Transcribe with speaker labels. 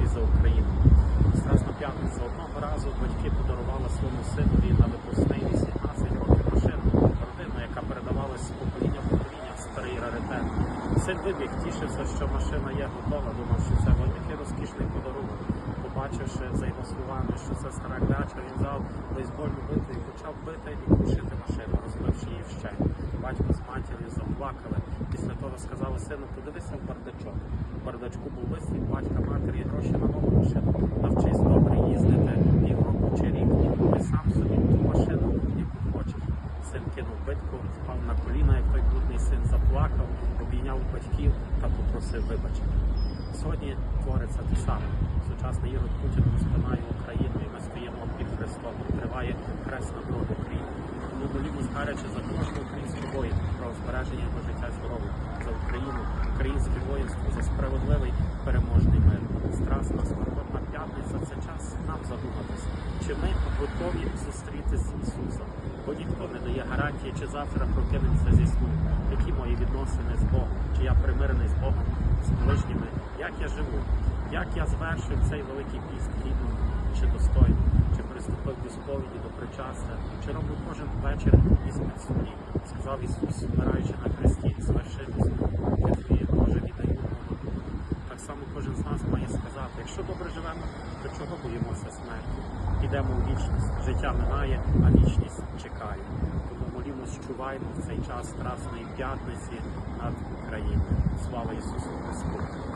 Speaker 1: числі за Україну. Страшно п'ятницю одного разу батьки подарували своєму синові на випускний 18 років машину, родину, яка передавалася покоління в покоління старий раритет. Син вибіг тішився, що машина є готова, думав, що це великий розкішний подарунок. Побачивши за його словами, що це стара кляча, він взяв бейсбольну биту і почав бити і крушити машину, розбивши її вщент. Батько з матір'ю заплакали. Після того сказали сину, подивися в бардачок. В бардачку був лист від батька матері гроші на нову машину. Навчись добре їздити півроку чи рік. Ти сам собі ту машину, яку хочеш. Син кинув битку, впав на коліна, як той блудний син заплакав, обійняв батьків та попросив вибачення. Сьогодні твориться те саме. Сучасний Ірод Путін розпинає Україну, і ми стоїмо під Христом. Триває хрест на дорогу України. Тому молімо гаряче за кожного українського воїна, про збереження його життя здоров'я, за Україну, українське воїнство, за справедливий переможний мир. Страсна скорботна п'ятниця це час нам задуматися, чи ми готові зустріти з Ісусом, бо ніхто не дає гарантії, чи завтра прокинемося зі сну, які мої відносини з Богом, чи я примирений з Богом, з ближніми, як я живу, як я звершив цей великий піст гідно чи достойно, чи приступив до сповіді, до причастя, чи роблю кожен вечір іспит собі, сказав Ісус, вмираючи на хресті, звершити для твої Боже віддаю молоду. Так само кожен з нас має сказати, якщо добре живемо, то чого боїмося смерті? Підемо у вічність, життя минає, а вічність чекає. Тому молімось, чуваймо в цей час Страсної п'ятниці над Україною. Слава Ісусу Христу!